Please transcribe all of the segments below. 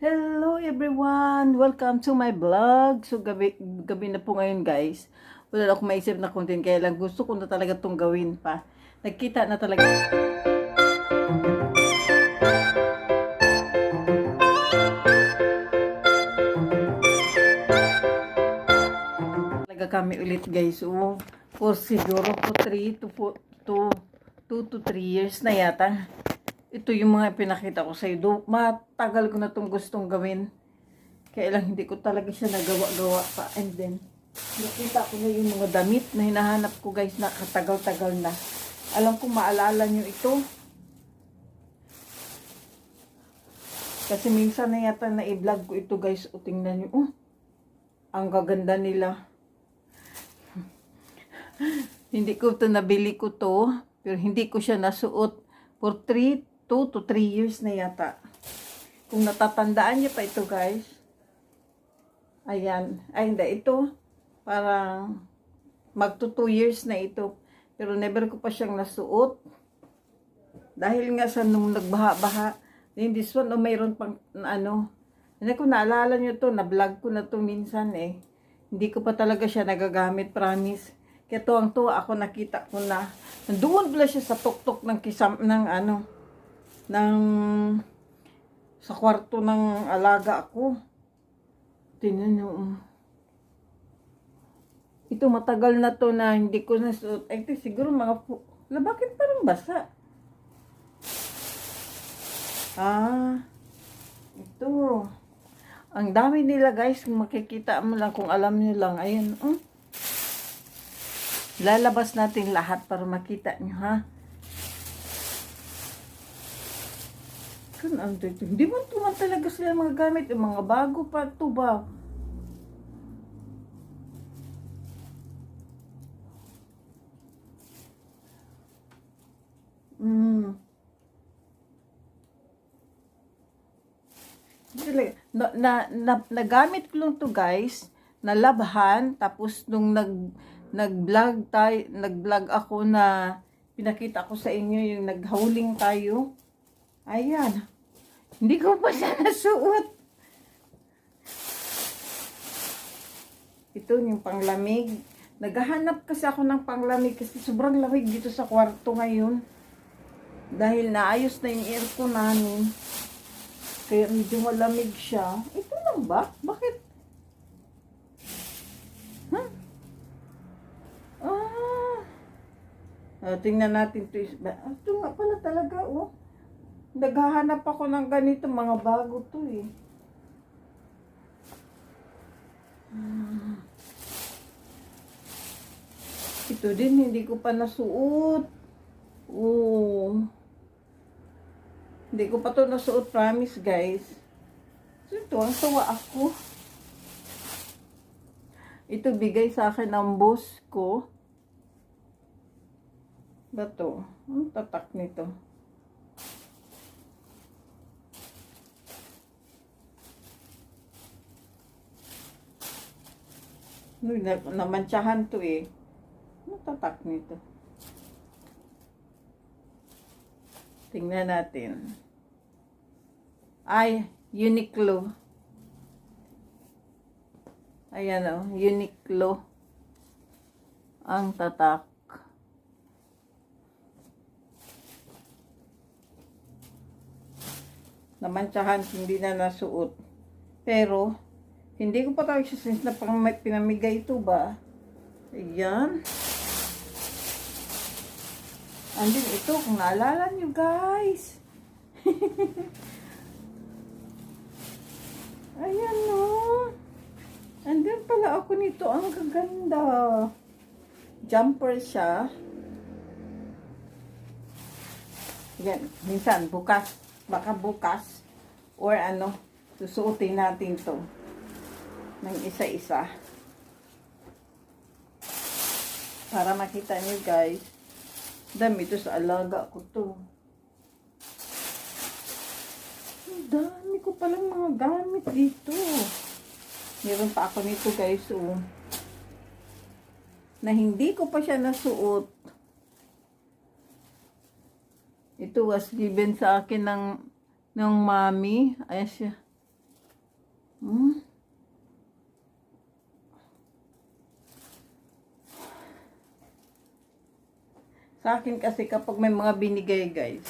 Hello everyone! Welcome to my vlog. So gabi, gabi na po ngayon guys. Wala na akong maisip na content kaya lang gusto ko na talaga itong gawin pa. Nagkita na talaga. Talaga kami ulit guys. So, for siguro po 3 to 4 to 2 to 3 years na yata ito yung mga pinakita ko sa iyo. Matagal ko na itong gustong gawin. Kaya lang hindi ko talaga siya nagawa-gawa pa. And then, nakita ko na yung mga damit na hinahanap ko guys na katagal-tagal na. Alam ko maalala nyo ito. Kasi minsan na yata na i-vlog ko ito guys. O tingnan nyo. Oh, ang gaganda nila. hindi ko to nabili ko to. Pero hindi ko siya nasuot for 3 2 to 3 years na yata. Kung natatandaan niyo pa ito, guys. Ayan. Ay, hindi. Ito, parang magto 2 years na ito. Pero never ko pa siyang nasuot. Dahil nga sa nung nagbaha-baha. Then this one, oh, mayroon pang, ano. Hindi ko naalala niyo to. Na-vlog ko na to minsan eh. Hindi ko pa talaga siya nagagamit, promise. Kaya to ang to, ako nakita ko na. Nandoon pala siya sa tuktok ng kisam, ng ano, ng sa kwarto ng alaga ako. Tingnan nyo. oh. Ito matagal na to na hindi ko nasuot. Ay, ito siguro mga pu... La, bakit parang basa? Ah, ito. Ang dami nila guys, makikita mo lang, kung alam nyo lang. Ayun, oh. Lalabas natin lahat para makita nyo, ha? Kan ang dito. Hindi mo tuman talaga sila mga gamit. Yung mga bago pa ito ba? Mm. Na, na, na, nagamit ko lang to guys. Nalabhan. Tapos nung nag nag-vlog tayo, nag-vlog ako na pinakita ko sa inyo yung naghauling tayo. Ayan. Hindi ko pa siya nasuot. Ito yung panglamig. Naghahanap kasi ako ng panglamig kasi sobrang lamig dito sa kwarto ngayon. Dahil naayos na yung aircon namin. Kaya medyo malamig siya. Ito lang ba? Bakit? Huh? Ah. Ah, tingnan natin ito. Ah, Ito nga pala talaga, oh. Naghahanap ako ng ganito, mga bago to eh. Ah. Ito din, hindi ko pa nasuot. Oo. Hindi ko pa to nasuot, promise guys. Ito, ang tawa ako. Ito bigay sa akin ng boss ko. Ba to? Ang tatak nito. Uy, na, namantsahan to eh. Ano tatak nito? Tingnan natin. Ay, Uniqlo. Ayan o, Uniqlo. Ang tatak. Namantsahan, hindi na nasuot. Pero, hindi ko pa siya since na pang may pinamigay ito ba? Ayan. Andin ito, kung naalala nyo guys. Ayan no. Andin pala ako nito. Ang gaganda. Jumper siya. Yan. Minsan, bukas. Baka bukas. Or ano, susuotin natin to ng isa-isa. Para makita niyo guys, dami ito sa alaga ko to. Ang dami ko palang mga gamit dito. Meron pa ako nito guys, oh. Na hindi ko pa siya nasuot. Ito was given sa akin ng ng mami. Ayan siya. Hmm? Sa akin kasi kapag may mga binigay guys,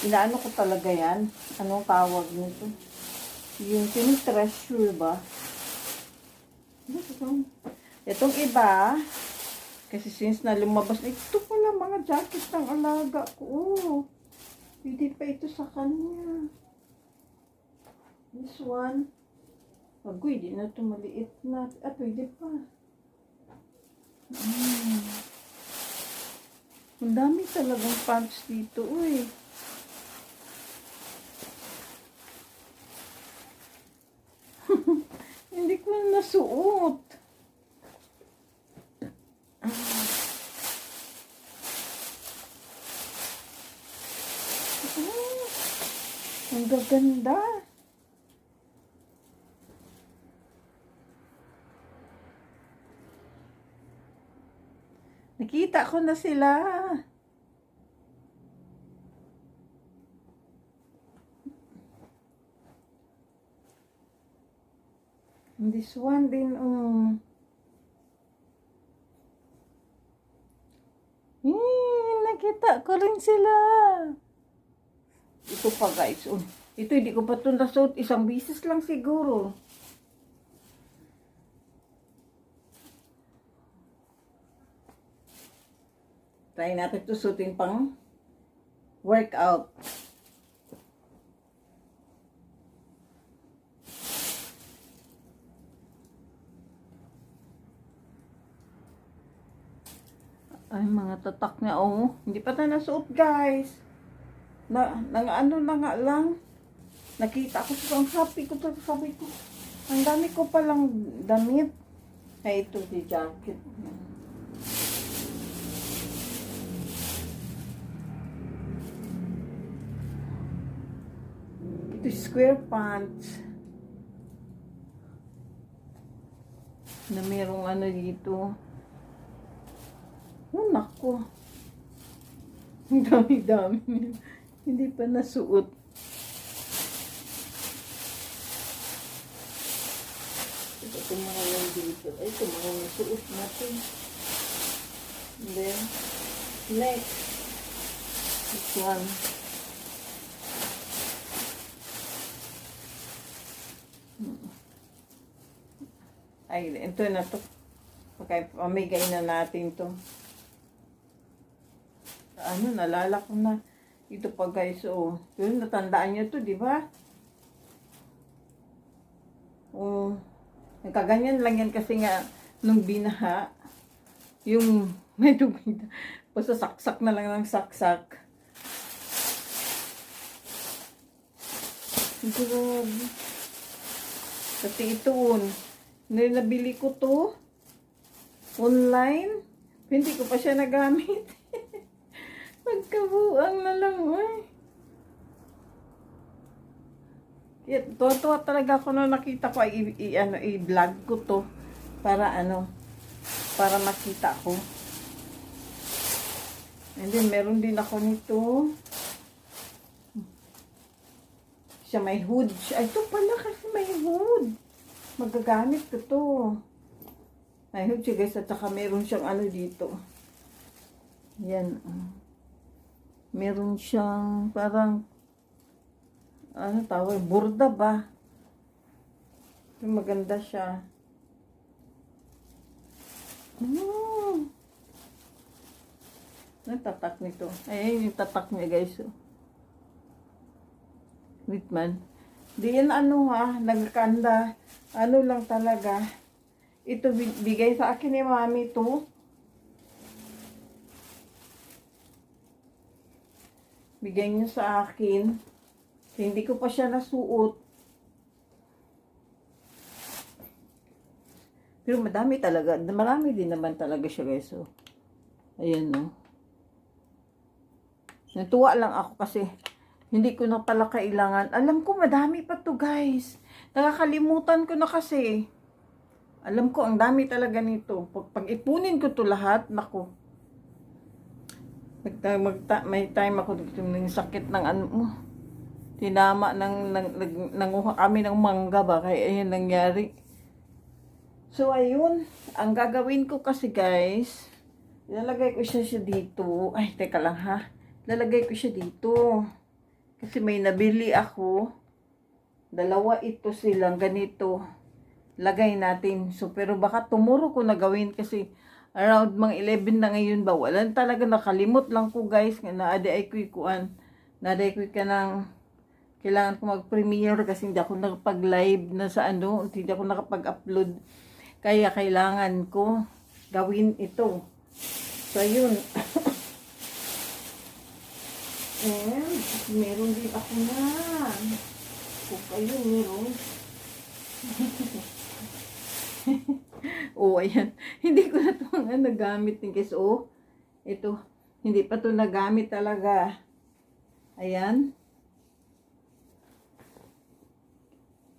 inaano ko talaga yan. Anong tawag nito? Yung tinitreasure ba? Ano ito? Itong iba, kasi since na lumabas, ito pala mga jacket ng alaga ko. Oh, hindi pa ito sa kanya. This one. Agoy, di na ito maliit na. Ah, pwede pa. Mm. Ang dami talagang pants dito, uy. Hindi ko na nasuot. Ah, ang gaganda. Nakita ko na sila. This one din, um. Eh, nakita ko rin sila. Ito pa guys, oh. Ito hindi ko pa ito nasuot. Isang bisis lang siguro. Try natin ito suotin pang workout. Ay, mga tatak niya, oh. Hindi pa tayo nasuot, guys. Na, nang ano na nga lang. Nakita ko sa ang happy ko to, sabi ko. Ang dami ko palang damit. Ay, ito di jacket. Ito square pants. Na merong ano dito. Oh, nako. Ang dami-dami. Hindi pa nasuot. Ito, yan dito. Ay, mga nasuot natin. And then, next. This one. Ay, ito na to. Okay, pamigay na natin to. Ano, nalala ko na. Ito pa guys, oh. Yun, natandaan niyo to, di ba? Oh, nagkaganyan lang yan kasi nga nung binaha, yung tubig na. Basta saksak na lang ng saksak. Grabe. Kasi ito, oh, nabili ko to online. Hindi ko pa siya nagamit. Magkabuang na lang, ay. Kaya tuwa talaga ako nung nakita ko i, i- ano, i-vlog ko to para ano, para makita ko. And then, meron din ako nito. Siya may hood. Ito pala kasi may hood. Magagamit ko to. May hood siya guys at saka meron siyang ano dito. Yan. ah. Meron siyang parang ano tawag, burda ba? Maganda siya. Mm. Ang tatak nito. Ay, yung tatak niya guys. Oh. Wait man. Di yan ano ha, nagkanda. Ano lang talaga. Ito bi- bigay sa akin ni mami to. Bigay niya sa akin. Hindi ko pa siya nasuot. Pero madami talaga. Marami din naman talaga siya guys. Oh. Ayan no. Natuwa lang ako kasi hindi ko na pala kailangan. Alam ko madami pa to guys. Nakakalimutan ko na kasi. Alam ko ang dami talaga nito. Pag, pag ipunin ko to lahat, nako. Mag, mag, may time ako ng sakit ng ano mo. tinama ng, ng, ng nanguha kami ng mangga ba kaya ayan nangyari. So ayun, ang gagawin ko kasi guys, ilalagay ko siya, siya dito. Ay, teka lang ha. Lalagay ko siya dito. Kasi may nabili ako. Dalawa ito silang ganito. Lagay natin. So, pero baka tomorrow ko na gawin kasi around mga 11 na ngayon ba. Wala talaga nakalimot lang ko guys. Naade ay ko ikuan. Naade ko ka ng kailangan ko mag-premiere kasi hindi ako nakapag-live na sa ano. Hindi ako nakapag-upload. Kaya kailangan ko gawin ito. So, yun. And, meron din ako na. Kung kayo meron. oh, ayan. Hindi ko na ito nga nagamit din kasi, oh, ito, hindi pa to nagamit talaga. Ayan.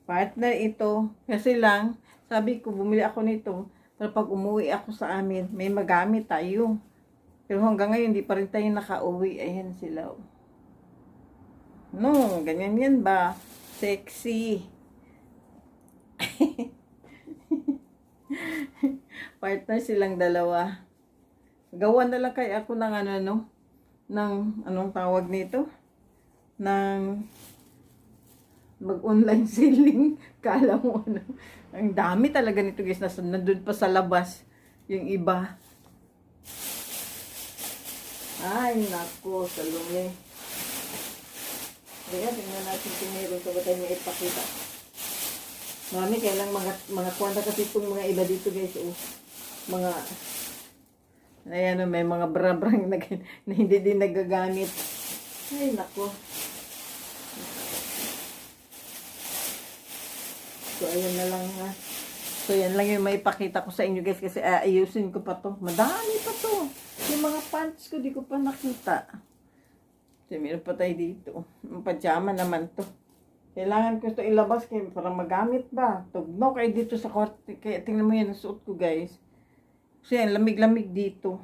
Partner ito. Kasi lang, sabi ko, bumili ako nito. Para pag umuwi ako sa amin, may magamit tayo. Pero hanggang ngayon, hindi pa rin tayo nakauwi. Ayan sila. oh. No, ganyan yan ba? Sexy. Partner silang dalawa. Gawa na lang kaya ako ng ano, no? Ng, anong tawag nito? Ng mag-online selling. Kala mo ano. Ang dami talaga nito guys. Nasa, nandun pa sa labas. Yung iba. Ay, nako, salungi. Kaya, tingnan natin kung meron ka ba tayo may ipakita. Mami, kailang mga, mga kwanta kasi itong mga iba dito guys. Oh. Mga, ayan oh, may mga brabrang na, na hindi din nagagamit. Ay, nako. So, ayan na lang ha. So, yan lang yung may pakita ko sa inyo guys kasi aayusin ko pa to. Madami pa to. Yung mga pants ko, di ko pa nakita. So, meron pa tayo dito. Yung pajama naman to. Kailangan ko ito ilabas kayo para magamit ba. Tugno kayo dito sa kwarto. Kaya tingnan mo yan ang suot ko guys. Kasi yan, lamig-lamig dito.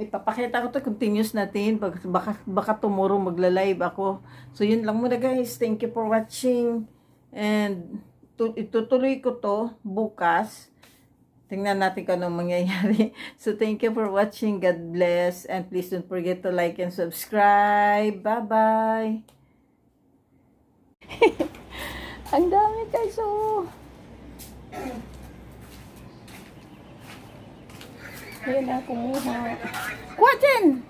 Ipapakita ko to continuous natin. Baka, baka, tomorrow magla-live ako. So, yun lang muna guys. Thank you for watching. And, tu- itutuloy ko to bukas. Tingnan natin kung anong mangyayari. So, thank you for watching. God bless. And please don't forget to like and subscribe. Bye-bye. Ang dami guys, oh. Ayan na, kumuha. Kuha dyan!